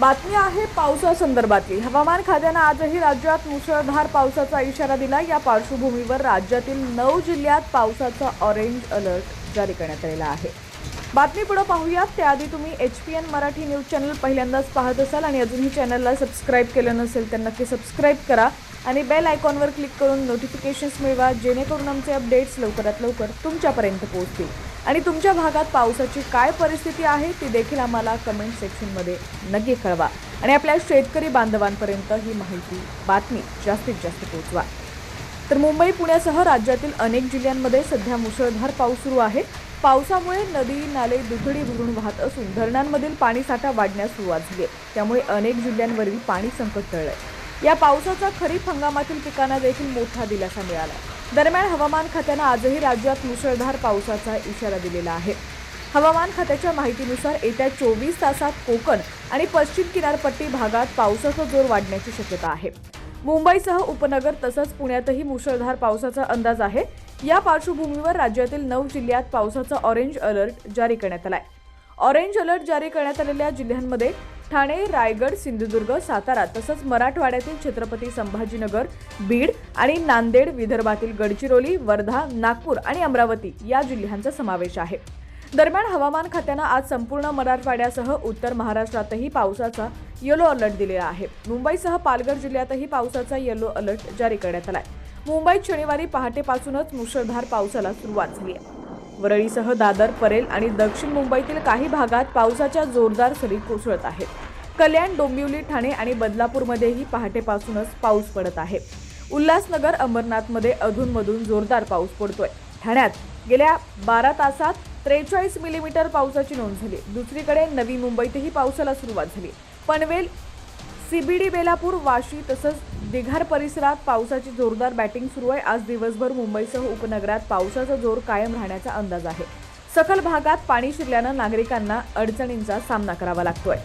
बातमी आहे पावसासंदर्भातली. हवामान खात्यानं आजही राज्यात मुसळधार पावसाचा इशारा दिला या पार्श्वभूमीवर राज्यातील नऊ जिल्ह्यात पावसाचा ऑरेंज अलर्ट जारी करण्यात आलेला आहे. बातमी पुढे पाहूयात. त्याआधी तुम्ही H P N Marathi news channel पहिल्यांदाच पाहत असाल आणि अजूनही चॅनलला सबस्क्राईब केलं नसेल तर नक्की सबस्क्राईब करा. आणि बेल आयकॉनवर क्लिक करून नोटिफिकेशन्स मिळवा जेणेकरून आमचे अपडेट्स लवकरात लवकर तुमच्यापर्यंत पोहोचतील. आणि तुमच्या भागात पावसाची काय परिस्थिती आहे ती देखील आम्हाला कमेंट सेक्शनमध्ये नक्की कळवा. आणि आपल्या शेतकरी बांधवांपर्यंत ही माहिती बातमी जास्तीत जास्त पोहोचवा. तर मुंबई पुण्यासह राज्यातील अनेक जिल्ह्यांमध्ये सध्या मुसळधार पाऊस सुरू आहे. पावसामुळे नदी नाले दुथडी भरून वाहत असून धरणांमधील पाणीसाठा वाढण्यास सुरुवात झाली आहे. त्यामुळे अनेक जिल्ह्यांवरील पाणी संकट आहे या पावसाचा खरीप हंगामातील पिकांना देखील मोठा दिलासा मिळाला. दरम्यान हवामान खात्यानं आजही राज्यात मुसळधार पावसाचा इशारा दिलेला आहे. हवामान खात्याच्या माहितीनुसार येत्या चोवीस तासात कोकण आणि पश्चिम किनारपट्टी भागात पावसाचा जोर वाढण्याची शक्यता आहे. मुंबईसह उपनगर तसंच पुण्यातही मुसळधार पावसाचा अंदाज आहे. या पार्श्वभूमीवर राज्यातील नऊ जिल्ह्यात पावसाचा ऑरेंज अलर्ट जारी करण्यात आलाय. ऑरेंज अलर्ट जारी करण्यात आलेल्या जिल्ह्यांमध्ये ठाणे रायगड सिंधुदुर्ग सातारा तसंच मराठवाड्यातील छत्रपती संभाजीनगर बीड आणि नांदेड विदर्भातील गडचिरोली वर्धा नागपूर आणि अमरावती या जिल्ह्यांचा समावेश आहे. दरम्यान हवामान खात्यानं आज संपूर्ण मराठवाड्यासह उत्तर महाराष्ट्रातही पावसाचा येलो अलर्ट दिलेला आहे. मुंबईसह पालघर जिल्ह्यातही पावसाचा येलो अलर्ट जारी करण्यात आलाय. मुंबईत शनिवारी पहाटेपासूनच मुसळधार पावसाला सुरुवात झाली आहे. वरळीसह दादर परेल आणि दक्षिण मुंबईतील काही भागात पावसाच्या जोरदार सरी कोसळत आहेत. कल्याण डोंबिवली ठाणे आणि बदलापूरमध्येही पहाटेपासूनच पाऊस पडत आहे. उल्हासनगर अंबरनाथमध्ये अधूनमधून जोरदार पाऊस पडतोय. ठाण्यात गेल्या बारा तासात त्रेचाळीस मिलीमीटर पावसाची नोंद झाली. दुसरीकडे नवी मुंबईतही पावसाला सुरुवात झाली. पनवेल सीबीडी बेलापूर वाशी तसंच दिघार परिसरात पावसाची जोरदार बॅटिंग सुरू आहे. आज दिवसभर मुंबईसह उपनगरात पावसाचा जोर कायम राहण्याचा अंदाज आहे. सखल भागात पाणी शिरल्यानं नागरिकांना अडचणींचा सामना करावा लागतोय.